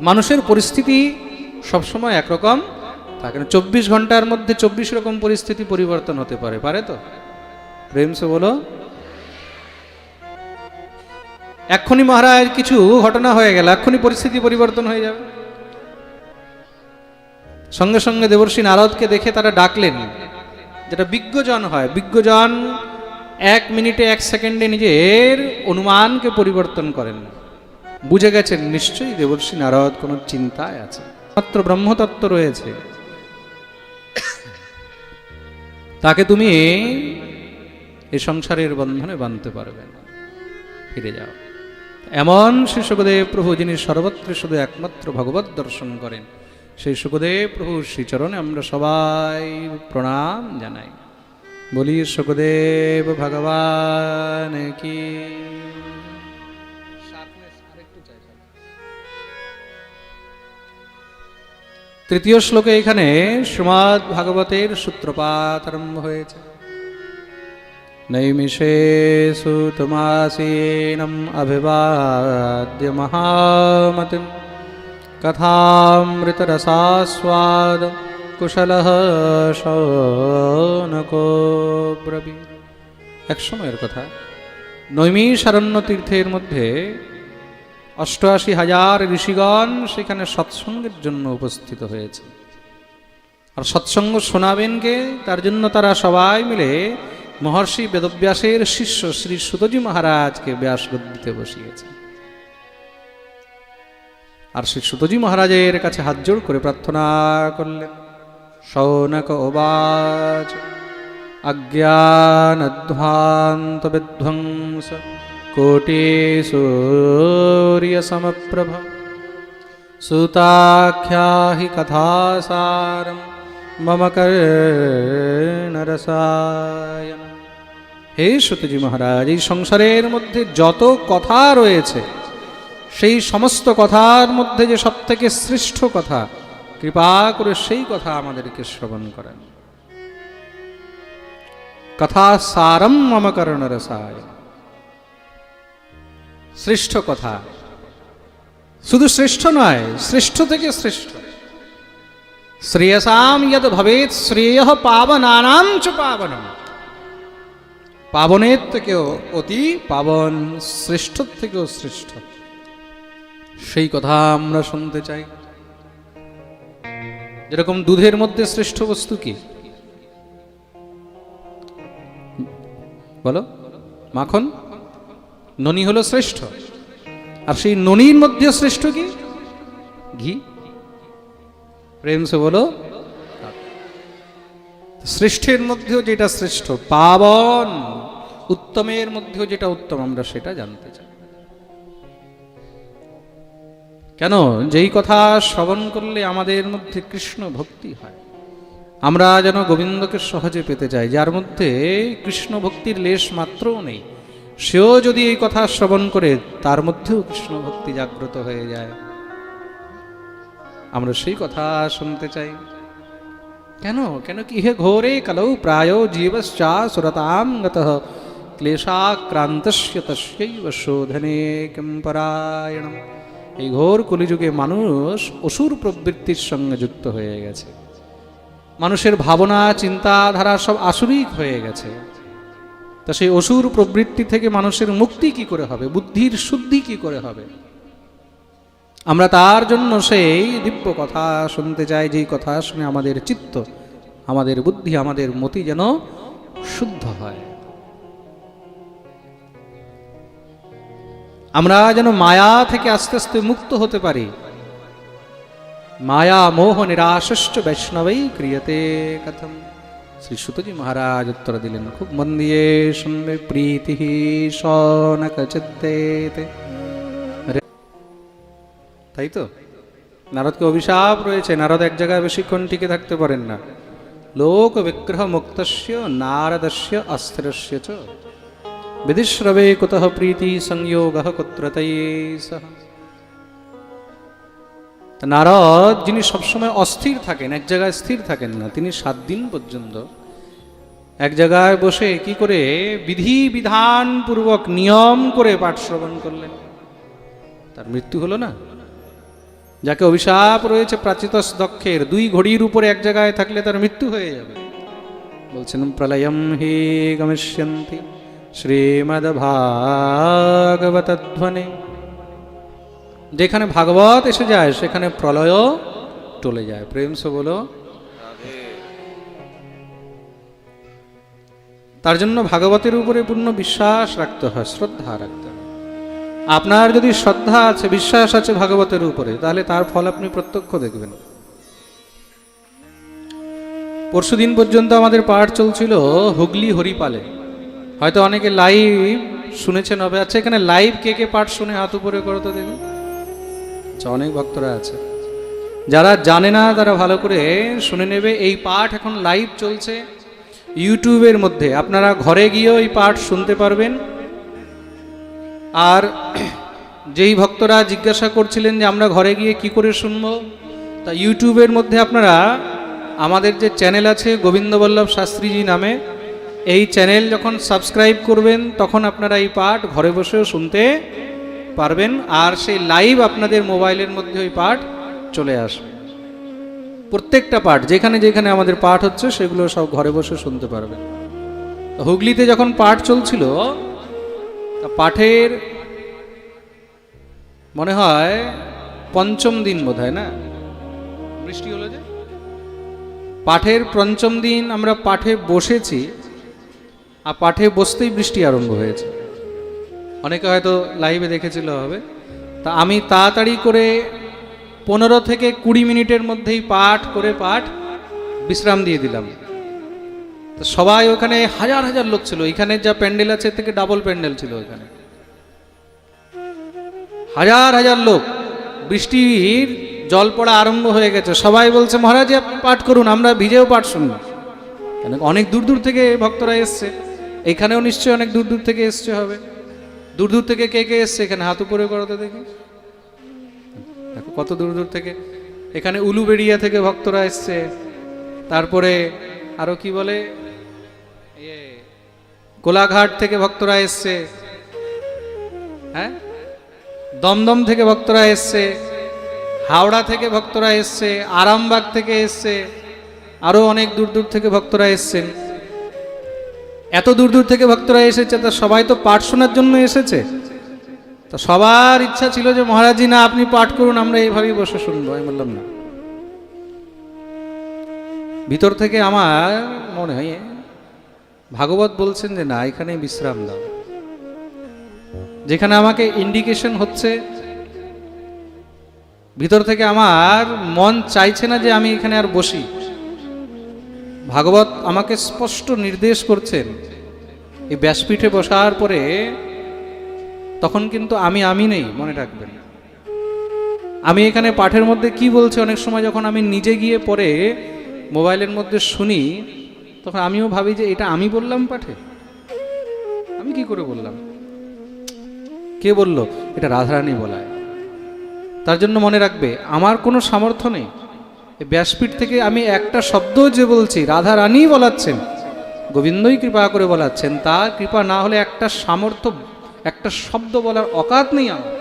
মানুষের পরিস্থিতি সবসময় একরকম থাকে না। চব্বিশ ঘণ্টার মধ্যে চব্বিশ রকম পরিস্থিতি পরিবর্তন হতে পারে পারে তো? প্রেম সে বলো। এক্ষুনি মহারাজ, কিছু ঘটনা হয়ে গেল, এক্ষুনি পরিস্থিতি পরিবর্তন হয়ে যাবে। সঙ্গে সঙ্গে দেবর্ষী নারদকে দেখে তারা ডাকলেন, যেটা বিজ্ঞজন হয়। বিজ্ঞজন এক মিনিটে, এক সেকেন্ডে নিজের অনুমানকে পরিবর্তন করেন। বুঝে গেছেন নিশ্চয়ই দেবর্ষী নারদ কোনো চিন্তায় আছে মাত্র ব্রহ্মতত্ত্ব রয়েছে। তাকে তুমি এই সংসারের বন্ধনে বাঁধতে পারবে না। ফিরে যাও। এমন শ্রী সুখদেব প্রভু যিনি সর্বত্র শুধু একমাত্র ভগবত দর্শন করেন, সেই সুখদেব প্রভু শ্রীচরণে আমরা সবাই প্রণাম জানাই। বলি সুখদেব ভগবান কি তৃতীয় শ্লোকে এখানে শ্রীমৎ ভাগবতের সূত্রপাত আরম্ভ হয়েছে। নৈমিষেষু তোমাসীনম অভিবাদ্য মহামতিম কথামৃতরসাস্বাদ কুশল শৌনকো ব্রবী। এক সময়ের কথা নৈমিষারণ্য তীর্থের মধ্যে অষ্টআশি হাজার ঋষিগণ সেখানে সৎসঙ্গের জন্য উপস্থিত হয়েছে। আর সৎসঙ্গ শোনাবেন কে তার জন্য তারা সবাই মিলে মহর্ষি বেদব্যাসের শিষ্য শ্রী সুতজি মহারাজকে ব্যাস দিতে বসিয়েছে। আর শ্রী সুতজি মহারাজের কাছে হাত জোড় করে প্রার্থনা করলেন, শৌনক ওবাচ অজ্ঞানধ্বান্ত বিধ্বংস কোটি সূর্য সমপ্রভ সুতাখ্যাহি কথাসারম মম কর্ণরসায়ন হে সত্যজি মহারাজ এই সংসারের মধ্যে যত কথা রয়েছে, সেই সমস্ত কথার মধ্যে যে সব থেকে শ্রেষ্ঠ কথা, কৃপা করে সেই কথা আমাদেরকে শ্রবণ করেন। কথা সারম মম কর্ণরসায় শ্রেষ্ঠ কথা। শুধু শ্রেষ্ঠ নয়, শ্রেষ্ঠ থেকে শ্রেষ্ঠ। শ্রেয়সাম ইয়দ ভবেত শ্রেয় পাবনানাম চ পাবনের থেকেও অতি পাবন, শ্রেষ্ঠ থেকেও শ্রেষ্ঠ। সেই কথা আমরা শুনতে চাই। যেরকম দুধের মধ্যে শ্রেষ্ঠ বস্তু কি? বলো, মাখন? ননি হলো শ্রেষ্ঠ। আর সেই ননির মধ্যে শ্রেষ্ঠ কি? ঘি। প্রেম সে বলো, শ্রেষ্ঠের মধ্যেও যেটা শ্রেষ্ঠ, পাবন। উত্তমের মধ্যেও যেটা উত্তম, আমরা সেটা জানতে চাই। কেন? যেই কথা শ্রবণ করলে আমাদের মধ্যে কৃষ্ণ ভক্তি হয়। আমরা যেন গোবিন্দকে সহজে পেতে চাই, যার মধ্যে কৃষ্ণ ভক্তির লেশ মাত্রও নেই। সেও যদি এই কথা শ্রবণ করে, তার মধ্যেও কৃষ্ণ ভক্তি জাগ্রত হয়ে যায়। আমরা সেই কথা শুনতে চাই। কেন? কেন কি হে ঘোরে কালৌ প্রায় জীবশ্চা সুরতাম গত ক্লেশাক্রান্তস্য তস্যৈব শোধনে কিম এই ঘোর কলিযুগে মানুষ অসুর প্রবৃত্তির সঙ্গে যুক্ত হয়ে গেছে। মানুষের ভাবনা, চিন্তাধারা সব আসুরিক হয়ে গেছে। তা সেই অসুর প্রবৃত্তি থেকে মানুষের মুক্তি কি করে হবে? বুদ্ধির শুদ্ধি কি করে হবে? আমরা তার জন্য সেই দিব্য কথা শুনতে চাই, যেই কথা শুনে আমাদের চিত্ত, আমাদের বুদ্ধি, আমাদের মতি যেন শুদ্ধ হয়। আমরা যেন মায়া থেকে আস্তে আস্তে মুক্ত হতে পারি। মায়া মোহ নিরাশশ্চ বৈষ্ণবই ক্রিয়তে কথম। শ্রী সুতজি মহারাজ উত্তর দিলেন, খুব মন দিয়ে শুনবে, প্রীতি তাই তো? নারদকে অভিশাপ রয়েছে, নারদ এক জায়গায় বেশিক্ষণ টিকে থাকতে পারেন না। লোক বিগ্রহ মুক্তস্য নারদস্য, অস্থিরস্য চ। বিধিশ্রবে, কুতঃ প্রীতি, সংযোগ কুত্রতয়ে সহ। নারদ, যিনি সবসময় অস্থির থাকেন, এক জায়গায় স্থির থাকেন না, তিনি সাত দিন পর্যন্ত এক জায়গায় বসে কি করে বিধি বিধান পূর্বক নিয়ম করে পাঠ শ্রবণ করলেন। তার মৃত্যু হলো না। যাকে অভিশাপ রয়েছে প্রাচিতস দক্ষের, দুই ঘড়ির উপরে এক জায়গায় থাকলে তার মৃত্যু হয়ে যাবে। বলছেন, প্রলয়ম হি গমিষ্যন্তি শ্রীমদ ভাগবত ধ্বনি যেখানে ভাগবত এসে যায়, সেখানে প্রলয় টলে যায়। প্রেম সে বলো। তার জন্য ভাগবতের উপরে পূর্ণ বিশ্বাস রাখতে হয়, শ্রদ্ধা রাখতে হয়। আপনার যদি শ্রদ্ধা আছে, বিশ্বাস আছে ভাগবতের উপরে, তাহলে তার ফল আপনি প্রত্যক্ষ দেখবেন। পরশুদিন পর্যন্ত আমাদের পাঠ চলছিল হুগলি হরিপালে। হয়তো অনেকে লাইভ শুনেছেন, হবে আচ্ছা এখানে লাইভ কে কে পাঠ শুনে হাত উপরে করো তো দেখি। আচ্ছা অনেক ভক্তরা আছে। যারা জানে না, তারা ভালো করে শুনে নেবে। এই পাঠ এখন লাইভ চলছে ইউটিউবের মধ্যে। আপনারা ঘরে গিয়েও এই পাঠ শুনতে পারবেন। আর যেই ভক্তরা জিজ্ঞাসা করছিলেন যে আমরা ঘরে গিয়ে কি করে শুনব, তা ইউটিউবের মধ্যে আপনারা আমাদের যে চ্যানেল আছে গোবিন্দবল্লভ শাস্ত্রীজি নামে, এই চ্যানেল যখন সাবস্ক্রাইব করবেন, তখন আপনারা এই পাঠ ঘরে বসেও শুনতে পারবেন আর সেই লাইভ আপনাদের মোবাইলের মধ্যে ওই পাঠ চলে আসবে। প্রত্যেকটা পাঠ, যেখানে যেখানে আমাদের পাঠ হচ্ছে, সেগুলো সব ঘরে বসে শুনতে পারবেন। হুগলিতে যখন পাঠ চলছিল পাঠের মনে হয় পঞ্চম দিন বোধ হয় না? বৃষ্টি হলো যে? পাঠের পঞ্চম দিন আমরা পাঠে বসেছি, আর পাঠে বসতেই বৃষ্টি আরম্ভ হয়েছে। অনেকে হয়তো লাইভে দেখেছিল হবে। তা আমি তাড়াতাড়ি করে পনেরো থেকে কুড়ি মিনিটের মধ্যেই পাঠ করে পাঠ বিশ্রাম দিয়ে দিলাম। তো সবাই ওখানে হাজার হাজার লোক ছিল। এখানে যা প্যান্ডেল আছে থেকে ডাবল প্যান্ডেল ছিল ওখানে। হাজার হাজার লোক। বৃষ্টির জল পড়া আরম্ভ হয়ে গেছে। সবাই বলছে, মহারাজ, আপনি পাঠ করুন, আমরা ভিজেও পাঠ শুনব। অনেক দূর দূর থেকে ভক্তরা এসছে। এখানেও নিশ্চয়ই অনেক দূর দূর থেকে এসছে হবে। দূর দূর থেকে কে কে এসছে এখানে? হাত উপরে করতে দেখি। দেখো কত দূর দূর থেকে। এখানে উলুবেড়িয়া থেকে ভক্তরা এসছে। তারপরে আরও কি বলে? ইয়ে, কোলাঘাট থেকে ভক্তরা এসছে। হ্যাঁ? দমদম থেকে ভক্তরা এসছে। হাওড়া থেকে ভক্তরা এসছে। আরামবাগ থেকে এসছে। আরও অনেক দূর দূর থেকে ভক্তরা এসছেন। এত দূর দূর থেকে ভক্তরা এসেছে, তা সবাই তো পাঠ শোনার জন্য এসেছে। তা সবার ইচ্ছা ছিল যে, মহারাজি না, আপনি পাঠ করুন, আমরা এইভাবেই বসে শুনব। আমি বললাম, না। ভিতর থেকে আমার মনে হয়, ভাগবত বলছেন যে, না, এখানে বিশ্রাম দাও। যেখানে আমাকে ইন্ডিকেশন হচ্ছে, ভিতর থেকে আমার মন চাইছে না যে, আমি এখানে আর বসি। ভাগবত আমাকে স্পষ্ট নির্দেশ করছেন, এই ব্যাসপীঠে বসার পরে তখন কিন্তু আমি আমি নেই, মনে রাখবেন। আমি এখানে পাঠের মধ্যে কি বলছে, অনেক সময় যখন আমি নিজে গিয়ে পরে মোবাইলের মধ্যে শুনি, তখন আমিও ভাবি যে এটা আমি বললাম পাঠে? আমি কি করে বললাম? কে বলল? এটা রাধারানী বলায়। তার জন্য মনে রাখবে, আমার কোনো সামর্থ্য নেই। ব্যাসপীঠ থেকে আমি একটা শব্দ যে বলছি, রাধা রানী বলাচ্ছেন। গোবিন্দই কৃপা করে বলাচ্ছেন তার কৃপা না হলে একটা সামর্থ্য, একটা শব্দ বলার অকাত নেই আমার।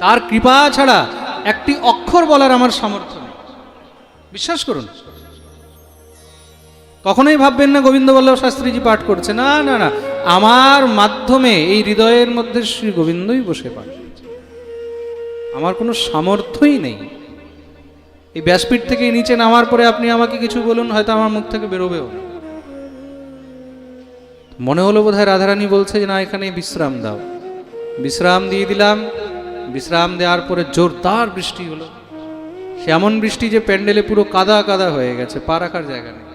তার কৃপা ছাড়া একটি অক্ষর বলার আমার সামর্থ্য নেই। বিশ্বাস করুন। কখনোই ভাববেন না গোবিন্দ বল্লভ শাস্ত্রীজি পাঠ করছে। না না না। আমার মাধ্যমে এই হৃদয়ের মধ্যে শ্রী গোবিন্দই বসে পাঠ। আমার কোনো সামর্থ্যই নেই। এই ব্যাসপীঠ থেকে নিচে নামার পরে আপনি আমাকে কিছু বলুন, হয়তো আমার মুখ থেকে বেরোবেও। মনে হলো বোধহয় রাধারানী বলছে যে, না, এখানে বিশ্রাম দাও। বিশ্রাম দিয়ে দিলাম। বিশ্রাম দেওয়ার পরে জোরদার বৃষ্টি হলো। সে এমন বৃষ্টি যে, প্যান্ডেলে পুরো কাদা কাদা হয়ে গেছে, পা রাখার জায়গা নেই।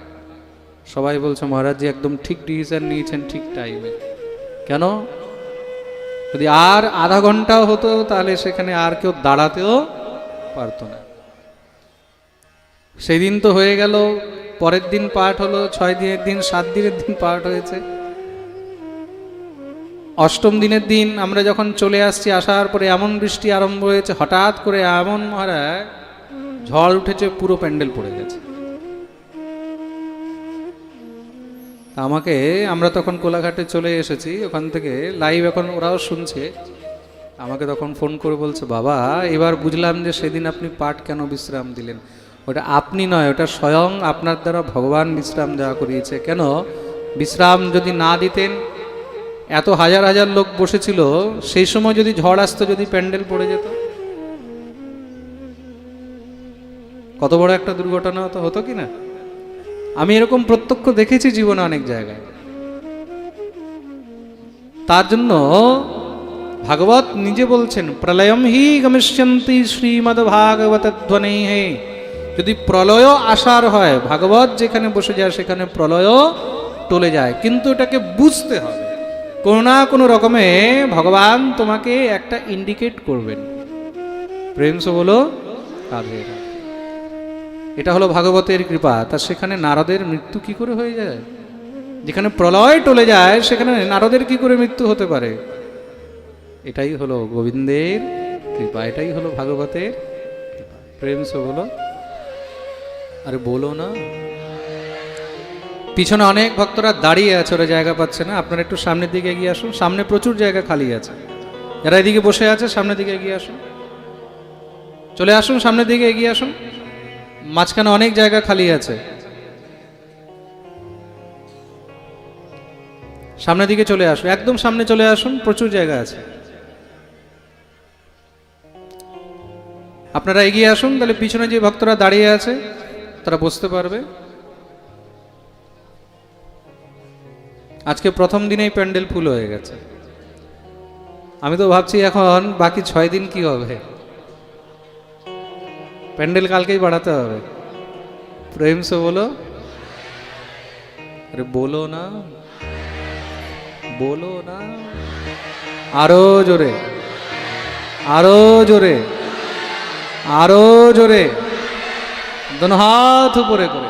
সবাই বলছে, মহারাজজি, একদম ঠিক ডিসিশন নিয়েছেন, ঠিক টাইমে। কেন? যদি আর আধা ঘন্টাও হতো, তাহলে সেখানে আর কেউ দাঁড়াতেও পারতো না। সেই দিন তো হয়ে গেল, পরের দিন পাঠ হলো, ছয় দিনের দিন, সাত দিনের দিন পাঠ হয়েছে। অষ্টম দিনের দিন আমরা যখন চলে আসছি, আসার পরে এমন বৃষ্টি আরম্ভ হয়েছে, হঠাৎ করে এমন মহারাজ, ঝড় উঠেছে, পুরো প্যান্ডেল পড়ে গেছে। আমাকে, আমরা তখন কোলাঘাটে চলে এসেছি, ওখান থেকে লাইভ এখন ওরাও শুনছে। আমাকে তখন ফোন করে বলছে, বাবা, এবার বুঝলাম যে সেদিন আপনি পাঠ কেন বিশ্রাম দিলেন? ওটা আপনি নয়, ওটা স্বয়ং আপনার দ্বারা ভগবান বিশ্রাম দেওয়া করিয়েছে। কেন? বিশ্রাম যদি না দিতেন, এত হাজার হাজার লোক বসেছিল, সেই সময় যদি ঝড় আসতো, যদি প্যান্ডেল পড়ে যেত। কত বড় একটা দুর্ঘটনা তো হতো কি না আমি এরকম প্রত্যক্ষ দেখেছি জীবনে অনেক জায়গায়। তার জন্য ভাগবত নিজে বলছেন, প্রলয়ম হি গমিষ্যন্তি শ্রীমদ ভাগবত ধ্বনি হে যদি প্রলয় আসার হয়, ভাগবত যেখানে বসে যায় সেখানে প্রলয় টলে যায়। কিন্তু এটাকে বুঝতে হবে। কোনো না কোনো রকমে ভগবান তোমাকে একটা ইন্ডিকেট করবেন। প্রেমস বলো রাধে। এটা হলো ভাগবতের কৃপা। তা সেখানে নারদের মৃত্যু কি করে হয়ে যায়? যেখানে প্রলয় টলে যায়, সেখানে নারদের কি করে মৃত্যু হতে পারে? এটাই হলো গোবিন্দের কৃপা, এটাই হলো ভাগবতের কৃপা। প্রেম সে বলো আরে বলো না। পিছনে অনেক ভক্তরা দাঁড়িয়ে আছে, ওরা জায়গা পাচ্ছে না। আপনারা একটু সামনের দিকে এগিয়ে আসুন। সামনে প্রচুর জায়গা খালি আছে। যারা এদিকে বসে আছে, সামনের দিকে এগিয়ে আসুন। চলে আসুন, সামনের দিকে এগিয়ে আসুন। মাঝখানে অনেক জায়গা খালি আছে। সামনের দিকে চলে আসুন। একদম সামনে চলে আসুন, প্রচুর জায়গা আছে। আপনারা এগিয়ে আসুন, তাহলে পিছনে যে ভক্তরা দাঁড়িয়ে আছে তারা বসতে পারবে? আজকে প্রথম দিনেই প্যান্ডেল ফুল হয়ে গেছে। আমি তো ভাবছি এখন বাকি ছয় দিন কি হবে? প্যান্ডেল কালকেই বাড়াতে হবে। প্রেম সে বলো, আরে বলো না বলো না। আরও জোরে আরও জোরে আরও জোরে। দোনো হাত উপরে করে।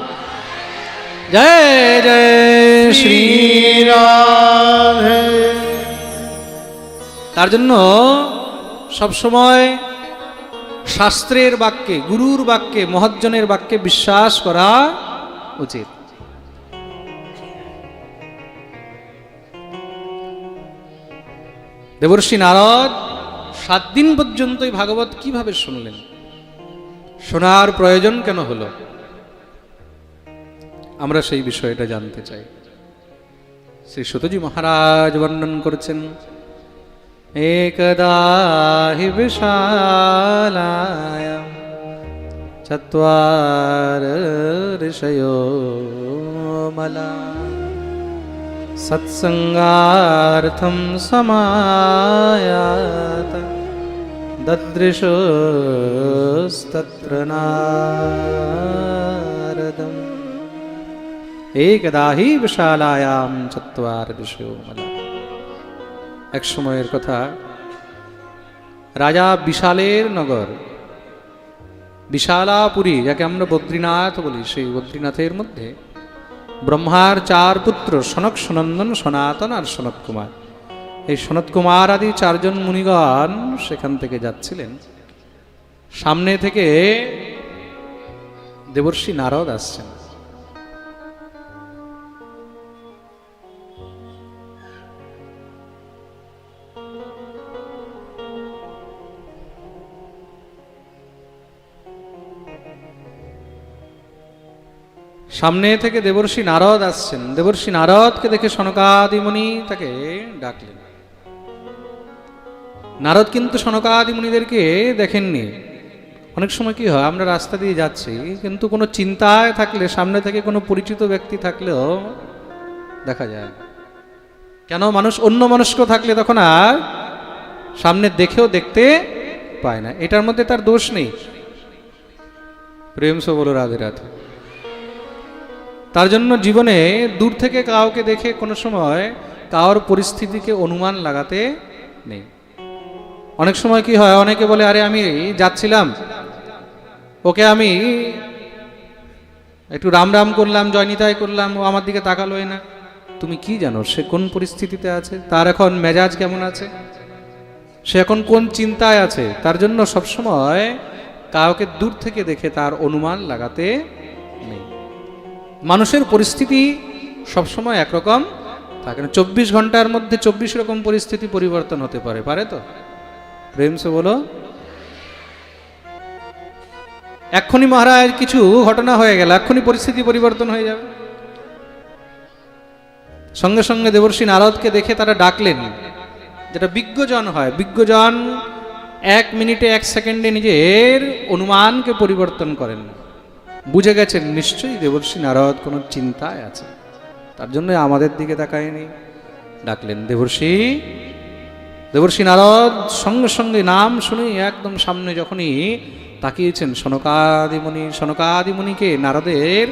জয় জয় শ্রী তার জন্য সবসময় শাস্ত্রের বাক্যে, গুরুর বাক্যে, মহজ্জনের বাক্যে বিশ্বাস করা উচিত। দেবর্ষী নারদ, সাত দিন পর্যন্তই ভাগবত কীভাবে শুনলেন? শোনার প্রয়োজন কেন হলো? আমরা সেই বিষয়টা জানতে চাই। শ্রী সুতজি মহারাজ বর্ণন করেছেন, একদা বিশালায় ঋষयो মলা। সৎসঙ্গার্থম সমায়াত। দদৃশস্তত্র নারদম একদা হি বিশালায়াম এক সময়ের কথা। রাজা বিশালের নগর বিশালাপুরী যাকে আমরা বদ্রীনাথ বলি, সেই বদ্রীনাথের মধ্যে ব্রহ্মার চার পুত্র সনক সনন্দন সনাতন আর সনত কুমার। এই সনত কুমার আদি চারজন মুনিগণ সেখান থেকে যাচ্ছিলেন। সামনে থেকে দেবর্ষী নারদ আসছেন। সামনে থেকে দেবর্ষী নারদ আসছেন। দেবর্ষী নারদকে দেখে সনকাদিমণি তাকে ডাকলেন। নারদ কিন্তু সনকাদিমণিদেরকে দেখেননি। অনেক সময় কি হয়, আমরা রাস্তা দিয়ে যাচ্ছি, কিন্তু কোনো চিন্তায় থাকলে, সামনে থেকে কোনো পরিচিত ব্যক্তি থাকলেও দেখা যায়। কেন? মানুষ অন্য মনস্ক থাকলে তখন আর সামনে দেখেও দেখতে পায় না। এটার মধ্যে তার দোষ নেই। প্রেম সো বলো রাধে রাধে। তার জন্য জীবনে দূর থেকে কাউকে দেখে কোনো সময় কারোর পরিস্থিতিকে অনুমান লাগাতে নেই। অনেক সময় কি হয়, অনেকে বলে, আরে আমি যাচ্ছিলাম, ওকে আমি একটু রাম রাম করলাম, জয়নিতাই করলাম, ও আমার দিকে তাকালোই না। তুমি কি জানো, সে কোন পরিস্থিতিতে আছে? তার এখন মেজাজ কেমন আছে? সে এখন কোন চিন্তায় আছে? তার জন্য সবসময় কাউকে দূর থেকে দেখে তার অনুমান লাগাতে নেই। মানুষের পরিস্থিতি সবসময় একরকম থাকে না। চব্বিশ ঘণ্টার মধ্যে চব্বিশ রকম পরিস্থিতি পরিবর্তন হতে পারে পারে তো? প্রেম সে বলো, এক্ষুনি মহারাজ, কিছু ঘটনা হয়ে গেল। এক্ষুনি পরিস্থিতি পরিবর্তন হয়ে যাবে। সঙ্গে সঙ্গে দেবর্ষী নারদকে দেখে তারা ডাকলেন, যেটা বিজ্ঞজন হয়। বিজ্ঞজন এক মিনিটে, এক সেকেন্ডে নিজের অনুমানকে পরিবর্তন করেন। বুঝে গেছেন নিশ্চয়ই দেবর্ষী নারদ কোনো চিন্তায় আছে। তার জন্য আমাদের দিকে তাকায়নি। ডাকলেন, দেবর্ষী দেবর্ষী নারদ সঙ্গে সঙ্গে নাম শুনে একদম সামনে যখনই তাকিয়েছেন সনকাদিমণি সনকাদিমণিকে নারদের